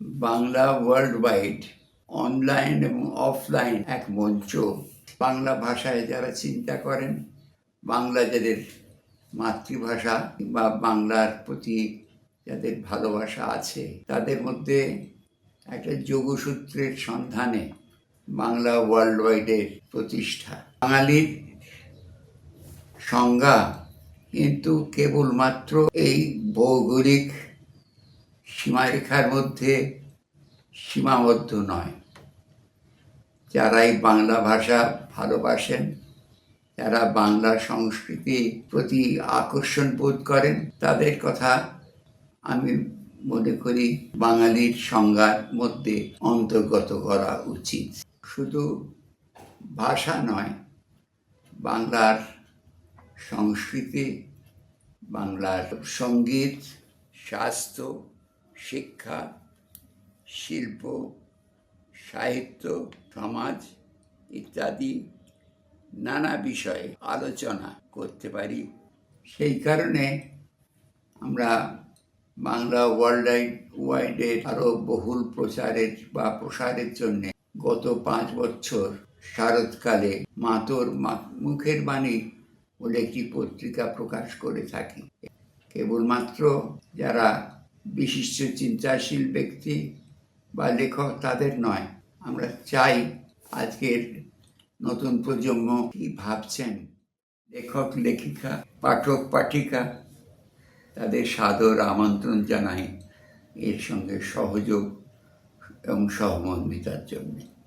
Bangla world wide online এবং offline এক মঞ্চ। বাংলা ভাষায় যারা চিন্তা করেন বাংলা যাদের মাতৃভাষা বা বাংলার প্রতি যাদের ভালোবাসা আছে, তাদের মধ্যে একটা যোগসূত্রের সন্ধানে বাংলা ওয়ার্ল্ড ওয়াইডের প্রতিষ্ঠা। বাঙালির সংজ্ঞা কিন্তু কেবলমাত্র এই ভৌগোলিক সীমারেখার মধ্যে সীমাবদ্ধ নয়। যারাই বাংলা ভাষা ভালোবাসেন, যারা বাংলা সংস্কৃতির প্রতি আকর্ষণ বোধ করেন, তাদের কথা আমি মনে করি বাঙালির সংজ্ঞার মধ্যে অন্তর্গত করা উচিত। শুধু ভাষা নয়, বাংলার সংস্কৃতি, বাংলার সংগীত, স্বাস্থ্য শিক্ষা, শিল্প, সাহিত্য, সমাজ ইত্যাদি নানা বিষয়ে আলোচনা করতে পারি। সেই কারণে আমরা বাংলা ওয়ার্ল্ড ওয়াইডের আরও বহুল প্রচারের বা প্রসারের জন্য গত পাঁচ বছর শারদকালে মাতোর মুখের বাণী বলে একটি পত্রিকা প্রকাশ করে থাকি। কেবলমাত্র যারা বিশিষ্ট চিন্তাশীল ব্যক্তি বা লেখক তাদের নয়। আমরা চাই আজকের নতুন প্রজন্ম কি ভাবছেন? লেখক, লেখিকা, পাঠক, পাঠিকা, তাদের সাদর আমন্ত্রণ জানাই এর সঙ্গে সহযোগ এবং সহমর্মিতার জন্যে।